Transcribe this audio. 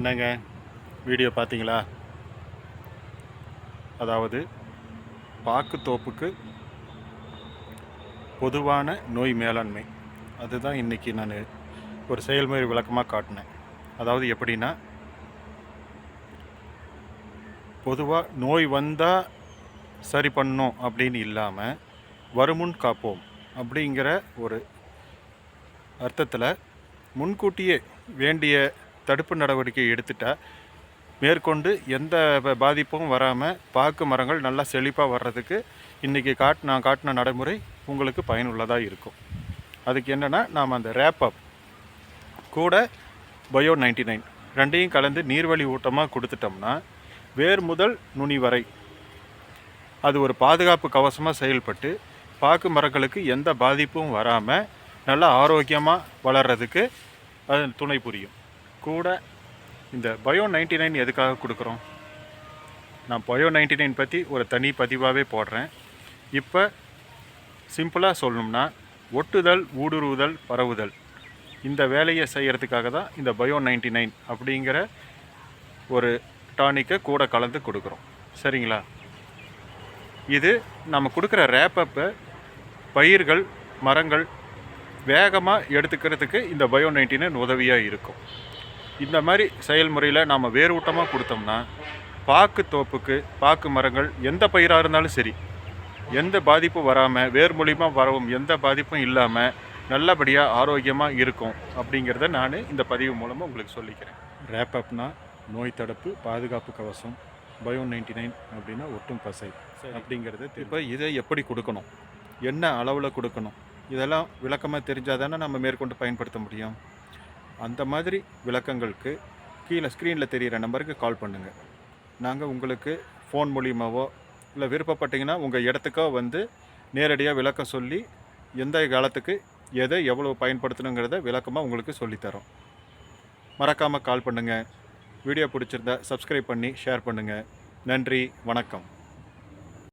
என்னங்க? வீடியோ பார்த்தீங்களா? அதாவது பாக்கு தோப்புக்கு பொதுவான நோய் மேலாண்மை. அதுதான் இன்றைக்கி நான் ஒரு செயல்முறை விளக்கமாக காட்டினேன். அதாவது எப்படின்னா பொதுவாக நோய் வந்தால் சரி பண்ணோம் அப்படின்னு இல்லாமல் வருமுன் காப்போம் அப்படிங்கிற ஒரு அர்த்தத்தில் முன்கூட்டியே வேண்டிய தடுப்பு நடவடிக்கை எடுத்துட்டா மேற்கொண்டு எந்த ப- பாதிப்பும் வராமல் பாக்கு மரங்கள் நல்லா செழிப்பாக வர்றதுக்கு இன்றைக்கி காட் நான் காட்டின நடைமுறை உங்களுக்கு பயனுள்ளதாக இருக்கும். அதுக்கு என்னென்னா நாம் அந்த ரேப்பப் கூட பயோ நைன்டி நைன் ரெண்டையும் கலந்து நீர்வழி ஊட்டமாக கொடுத்துட்டோம்னா வேர் முதல் நுனி வரை அது ஒரு பாதுகாப்பு கவசமாக செயல்பட்டு பாக்கு மரங்களுக்கு எந்த பாதிப்பும் வராமல் நல்லா ஆரோக்கியமாக வளர்கிறதுக்கு அது துணை புரியும். கூட இந்த பயோ நைன்டி நைன் எதுக்காக கொடுக்குறோம்? நான் பயோ நைன்டி நைன் பற்றி ஒரு தனி பதிவாகவே போடுறேன். இப்போ சிம்பிளாக சொல்லணும்னா ஒட்டுதல் ஊடுருவுதல் பரவுதல். இந்த வேலையை செய்கிறதுக்காக தான் இந்த பயோ நைன்டி நைன் அப்படிங்கிற ஒரு டானிக்கை கூட கலந்து கொடுக்குறோம். சரிங்களா? இது நம்ம கொடுக்குற ரேப்பப்பை பயிர்கள் மரங்கள் வேகமாக எடுத்துக்கிறதுக்கு இந்த பயோ நைன்டீன் உதவியாக இருக்கும். இந்த மாதிரி செயல்முறையில் நாம் வேரூட்டமாக கொடுத்தோம்னா பாக்கு தோப்புக்கு பாக்கு மரங்கள் எந்த பயிராக இருந்தாலும் சரி எந்த பாதிப்பும் வராமல் வேர் மூலியமாக வரவும் எந்த பாதிப்பும் இல்லாமல் நல்லபடியாக ஆரோக்கியமாக இருக்கும் அப்படிங்கிறத நான் இந்த பதிவு மூலமாக உங்களுக்கு சொல்லிக்கிறேன். ரேப்பப்னா நோய் தடுப்பு பாதுகாப்பு கவசம் பயோ நைன்டி நைன் அப்படின்னா ஒட்டும் பசை அப்படிங்கிறது இப்போ இதை எப்படி கொடுக்கணும்? என்ன அளவில் கொடுக்கணும்? இதெல்லாம் விளக்கமாக தெரிஞ்சால் தானே நம்ம மேற்கொண்டு பயன்படுத்த முடியும்? அந்த மாதிரி விளக்கங்களுக்கு கீழே ஸ்க்ரீனில் தெரிகிற நம்பருக்கு கால் பண்ணுங்கள் நாங்கள் உங்களுக்கு ஃபோன் மூலியமாவோ இல்லை விருப்பப்பட்டீங்கன்னா உங்கள் இடத்துக்கோ வந்து நேரடியாக விளக்கம் சொல்லி எந்த காலத்துக்கு எதை எவ்வளோ பயன்படுத்தணுங்கிறத விளக்கமாக உங்களுக்கு சொல்லித்தரோம். மறக்காமல் கால் பண்ணுங்கள் வீடியோ பிடிச்சிருந்தா சப்ஸ்கிரைப் பண்ணி ஷேர் பண்ணுங்கள் நன்றி வணக்கம்.